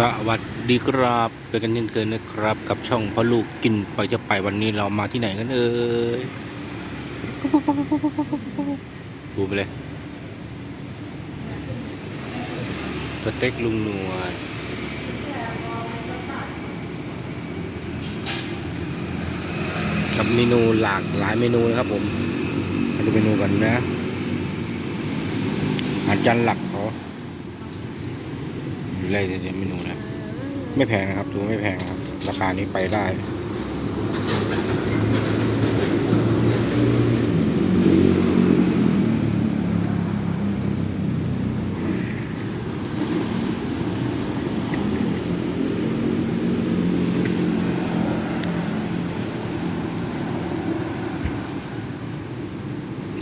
สวัสดีครับเป็นกันเช่นเคยนะครับ กับช่องพ่อลูกกินไปจะไปวันนี้เรามาที่ไหนกันเอ่ยดูไปเลยสเต็กลุงนวดกับเมนูหลากหลายเมนูนะครับผมมาดูเมนูกันนะอาจารย์หลัก อยู่เลยเดียวเมนูนะไม่แพงนะครับถือว่าไม่แพงครับ ราคานี้ไปได้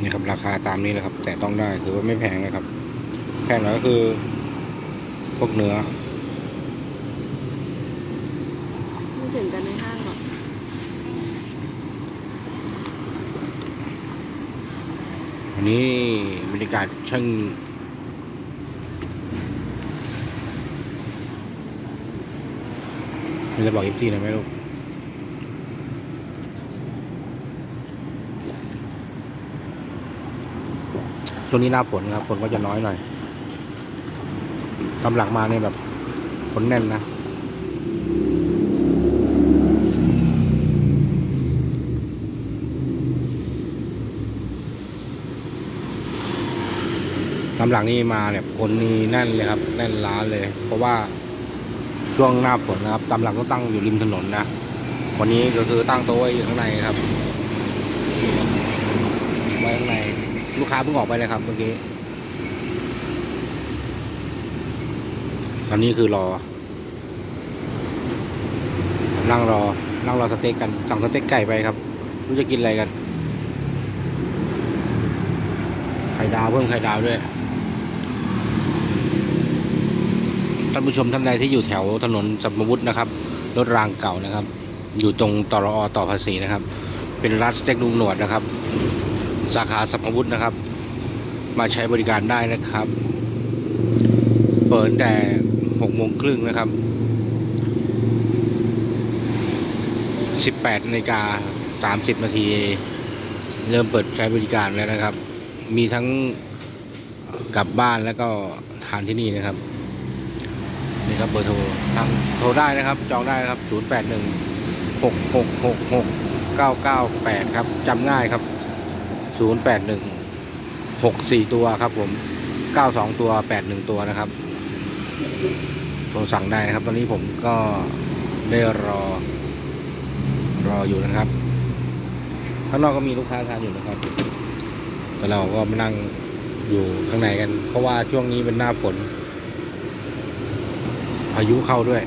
นี่ครับราคาตามนี้เลยครับ แต่ต้องได้คือว่าไม่แพงนะครับ แพงหน่อยก็คือ วกเนื้อไม่ถึงกันในห้างหรอกอันนี้บรรยากาศช่างมีจะบอกยิปซีหน่อยไหมลูกช่วงนี้หน้าฝนครับฝนก็จะน้อยหน่อย กำลังมาเนี่ยแบบฝนแน่นนะตำหลังนี้มาเนี่ยคนนี่แน่นเลยครับ แน่นร้านเลย เพราะว่าช่วงหน้าฝนนะครับตำหลังก็ตั้งอยู่ริมถนนนะวันนี้ก็คือตั้งโต๊ะไว้อยู่ข้างในครับไว้ข้างในลูกค้าเพิ่งออกไปเลยครับเมื่อกี้ อนนี้คือรอ นั่งรอ นั่งรอสเต็กกัน สั่งสเต็กไก่ไปครับ รู้จะกินอะไรกัน ไข่ดาวเพิ่มไข่ดาวด้วย ท่านผู้ชมท่านใดที่อยู่แถวถนนสัมวุฒินะครับ รถรางเก่านะครับ อยู่ตรงตรอต่อภาษีนะครับ เป็นร้านสเต็กลุงหนวดนะครับ สาขาสัมวุฒินะครับ มาใช้บริการได้นะครับ เปิดแต่ หกโมงครึ่งนะครับสิบแปดนาฬิกาสามสิบนาที เริ่มเปิดใช้บริการแล้วนะครับ มีทั้งกลับบ้านแล้วก็ทานที่นี่นะครับนี่ครับเบอร์โทรทางโทรได้นะครับ จองได้นะครับ 0 8 1 6 6 6 6 9 9 8 ครับจำง่ายครับ 0 8 1 6 4 ตัวครับผม 92 ตัว 81 ตัวนะครับ โทรสั่งได้นะครับ ตอนนี้ผมก็ได้รอ รออยู่นะครับ ข้างนอกก็มีลูกค้าทานอยู่นะครับแต่เราก็มานั่งอยู่ข้างในกัน เพราะว่าช่วงนี้เป็นหน้าฝนพายุเข้าด้วย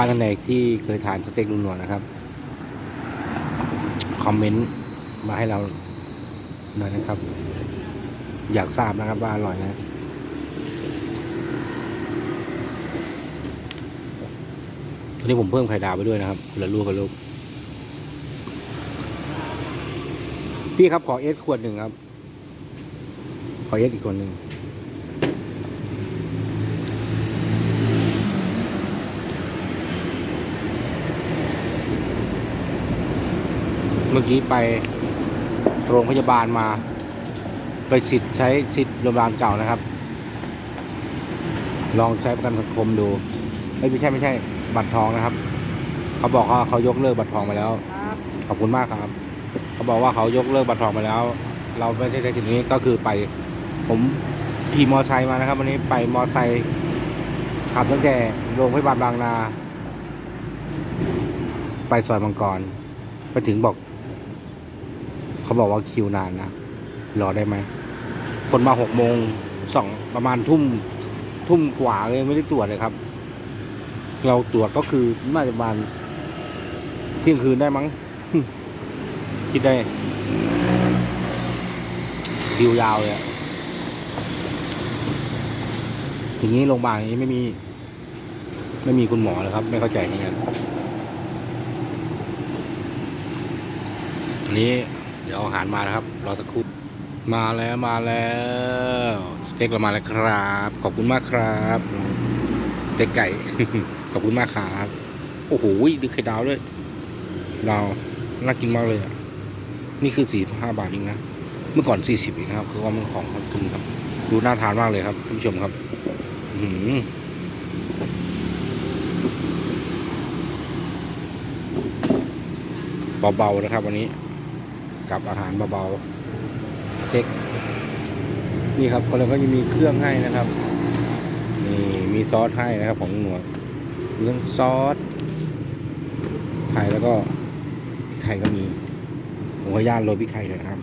ลูกค้าท่านใดที่เคยทานสเต็กลุงหนวดนะครับ คอมเมนต์มาให้เราหน่อยนะครับ อยากทราบนะครับว่าอร่อยนะวันนี้ผมเพิ่มไข่ดาวไปด้วยนะครับคนละลูกกับลูกพี่ครับขอเอสขวดหนึ่งครับ ขอเอสอีกคนหนึ่ง เมื่อกี้ไปโรงพยาบาลมา ไปสิทธิ์ใช้สิทธิ์โรงพยาบาลเก่านะครับ ลองใช้ประกันสังคมดูไม่ใช่ไม่ใช่บัตรทองนะครับ เขาบอกว่าเขายกเลิกบัตรทองไปแล้ว ขอบคุณมากครับ เขาบอกว่าเขายกเลิกบัตรทองไปแล้ว เราไม่ใช่ใช้สิทธิ์นี้ก็คือไป ผมขี่มอไซค์มานะครับ วันนี้ไปมอไซค์ขับตั้งแต่โรงพยาบาลบางนา ไปซอยมังกร ไปถึงบอก เขาบอกว่าคิวนานนะรอได้ไหม คนมาหกโมงสองประมาณทุ่มทุ่มกว่าเลยไม่ได้ตรวจเลยครับ เราตรวจก็คือน่าจะประมาณเที่ยงคืนได้มั้งคิดได้คิวยาวเลยอะอย่างนี้โรงพยาบาลนี้ไม่มี ไม่มีคุณหมอเลยครับ ไม่เข้าใจเหมือนกันอันนี้ ดี๋ยวเอาอาหารมานะครับ รอสักครู่มาแล้วมาแล้วสเต็กเรามาแล้วครับ ขอบคุณมากครับสเต็กไก่ ขอบคุณมากครับโอ้โหดูไข่ดาวด้วยดาวน่ากินมากเลยอะนี่คือสี่ห้าบาทเองนะเมื่อก่อนสี่สิบเองครับ คือว่ามันของมันขึ้นครับดูน่าทานมากเลยครับท่านผู้ชมครับหือเบาๆนะครับวันนี้ กับอาหารเบาๆเต็กนี่ครับคนเราก็จะมีเครื่องให้นะครับนี่มีซอสให้นะครับของหนวดมีทั้งซอสไทยแล้วก็พริกไทยก็มีผมขออนุญาตโรยพริกไทยเลยนะครับ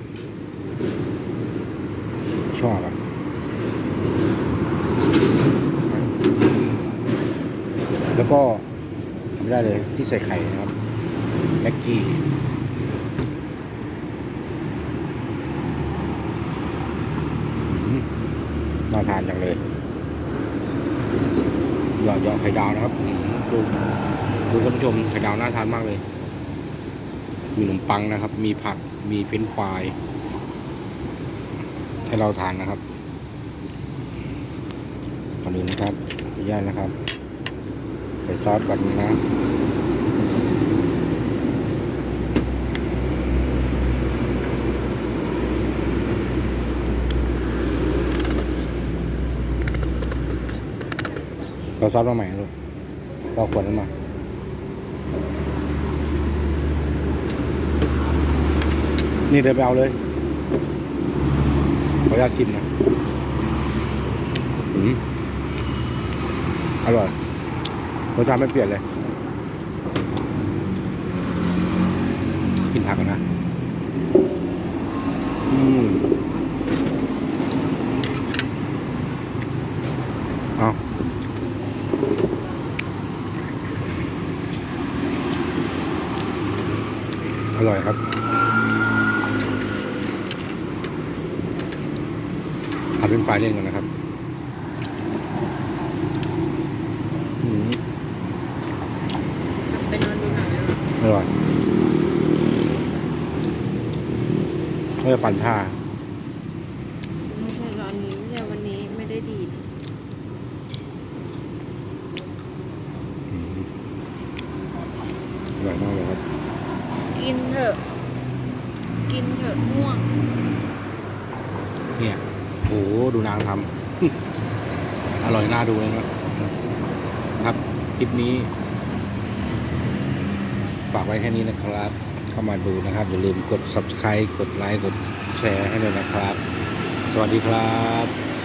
ชอบอะแล้วก็ทำไม่ได้เลยที่ใส่ไข่นะครับแม็กกี้อืม น่าทานจังเลยหยอดหยอดไข่ดาวนะครับอืมดูดูท่านผู้ชมไข่ดาวน่าทานมากเลย มีขนมปังนะครับ มีผัก มีเฟรนช์ฟราย ให้เราทานนะครับก่อนอื่นนะครับขออนุญาตนะครับ ใส่ซอสก่อนนะ เราซอสมาใหม่ลูกเราขวดนั้นมานี่เดินไปเอาเลยขออนุญาตชิมนะอืมอร่อยรสชาติไม่เปลี่ยนเลย กินผักก่อนนะ อืมเอาอร่อยครับ ทำเป็นปลายเล่นกันนะครับอืมไปนอนดูหนังแล้วอร่อยเขาจะปั่นท่า ไม่ใช่ร้อนนี้ไม่ใช่วันนี้ไม่ได้ดีด อืมอร่อยมากเลยครับ กินเถอะ กินเถอะง่วง เนี่ยโหดู นางทำ อร่อยน่าดูเลยนะครับ คลิปนี้ ฝากไว้แค่นี้นะครับ เข้ามาดูนะครับ อย่าลืมกด subscribe กดไลค์กดแชร์ให้ด้วยนะครับ สวัสดีครับ